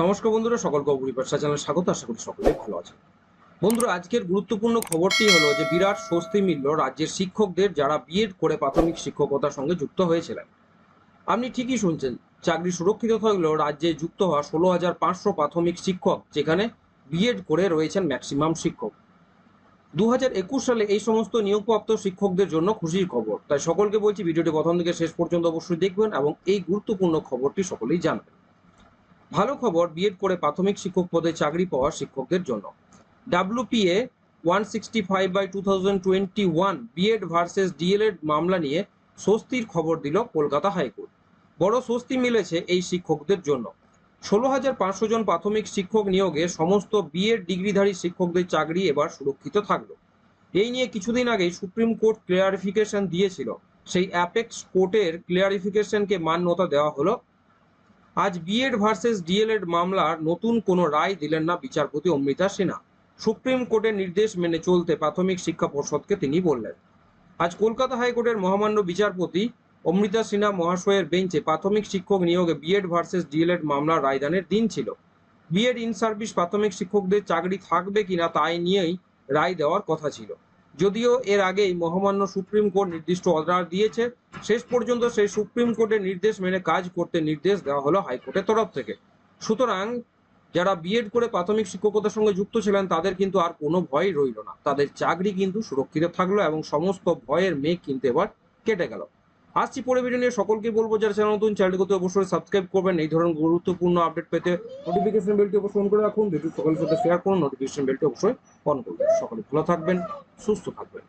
নমস্কার বন্ধুরা সকল কবুরি ব্যবসা চ্যানেল স্বাগত, আশা করি সকলে ভালো আছে বন্ধুরা, আজকের গুরুত্বপূর্ণ খবরটি হলো যে বিরাট স্বস্তি মিলল রাজ্যের শিক্ষকদের যারা বিএড করে প্রাথমিক শিক্ষকতার সঙ্গে যুক্ত হয়েছিলেন। আপনি ঠিকই শুনছেন, চাকরি সুরক্ষিত থাকলেও রাজ্যে যুক্ত হওয়া ষোলো হাজার পাঁচশো প্রাথমিক শিক্ষক, যেখানে বিএড করে রয়েছেন ম্যাক্সিমাম শিক্ষক। দু হাজার একুশ সালে এই সমস্ত নিয়োগপ্রাপ্ত শিক্ষকদের জন্য খুশির খবর। তাই সকলকে বলছি, ভিডিওটি প্রথম থেকে শেষ পর্যন্ত অবশ্যই দেখবেন এবং এই গুরুত্বপূর্ণ খবরটি সকলেই জানবেন। ভালো খবর বিএড করে প্রাথমিক শিক্ষক পদে চাকরি পাওয়া শিক্ষকদের জন্য। WPA one sixty five by two thousand twenty one BEd versus DElEd মামলা নিয়ে স্বস্তির খবর দিল কলকাতা হাইকোর্ট। বড় স্বস্তি মিলেছে এই শিক্ষকদের জন্য। ষোলো হাজার পাঁচশো জন প্রাথমিক শিক্ষক নিয়োগে সমস্ত বিএড ডিগ্রিধারী শিক্ষকদের চাকরি এবার সুরক্ষিত থাকল। এই নিয়ে কিছুদিন আগেই সুপ্রিম কোর্ট ক্লিয়ারিফিকেশন দিয়েছিল। সেই অ্যাপেক্স কোর্টের ক্লিয়ারিফিকেশনকে মান্যতা দেওয়া হলো আজ বিএড ভার্সেস ডিএলএড মামলার নতুন কোনো রায় দিলেন না বিচারপতি অমৃতা সিনহা সুপ্রিম কোর্টের নির্দেশ মেনে চলতে প্রাথমিক শিক্ষা পর্ষদকে তিনি বললেন। আজ কলকাতা হাইকোর্টের মহামান্য বিচারপতি অমৃতা সিনহা মহাশয়ের বেঞ্চে প্রাথমিক শিক্ষক নিয়োগে বিএড ভার্সেস ডিএলএড মামলার রায়দানের দিন ছিল। বিএড ইন সার্ভিস প্রাথমিক শিক্ষকদের চাকরি থাকবে কিনা তাই নিয়েই রায় দেওয়ার কথা ছিল। যদিও এর আগেই মহামান্য সুপ্রিম কোর্ট নির্দিষ্ট অর্ডার দিয়েছে, শেষ পর্যন্ত সেই সুপ্রিম কোর্টের নির্দেশ মেনে কাজ করতে নির্দেশ দেওয়া হলো হাইকোর্টের তরফ থেকে। সুতরাং যারা বিএড করে প্রাথমিক শিক্ষকতার সঙ্গে যুক্ত ছিলেন, তাদের কিন্তু আর কোনো ভয় রইল না। তাদের চাকরি কিন্তু সুরক্ষিত থাকল এবং সমস্ত ভয়ের মেঘ কিন্তু এবার কেটে গেল। আসছি পরে ভিডিও নিয়ে। সকলকে বলব, যারা চ্যানেল নতুন চ্যানেলটি করতে অবশ্যই সাবস্ক্রাইব করবেন। এই ধরনের গুরুত্বপূর্ণ আপডেট পেতে নোটিফিকেশন বেলটি অবশ্যই অন করে রাখুন। ভিডিও সকলের সাথে শেয়ার করুন। নোটিফিকেশন বেলটি অবশ্যই অন করবেন সকলে ভালো থাকবেন, সুস্থ থাকবেন।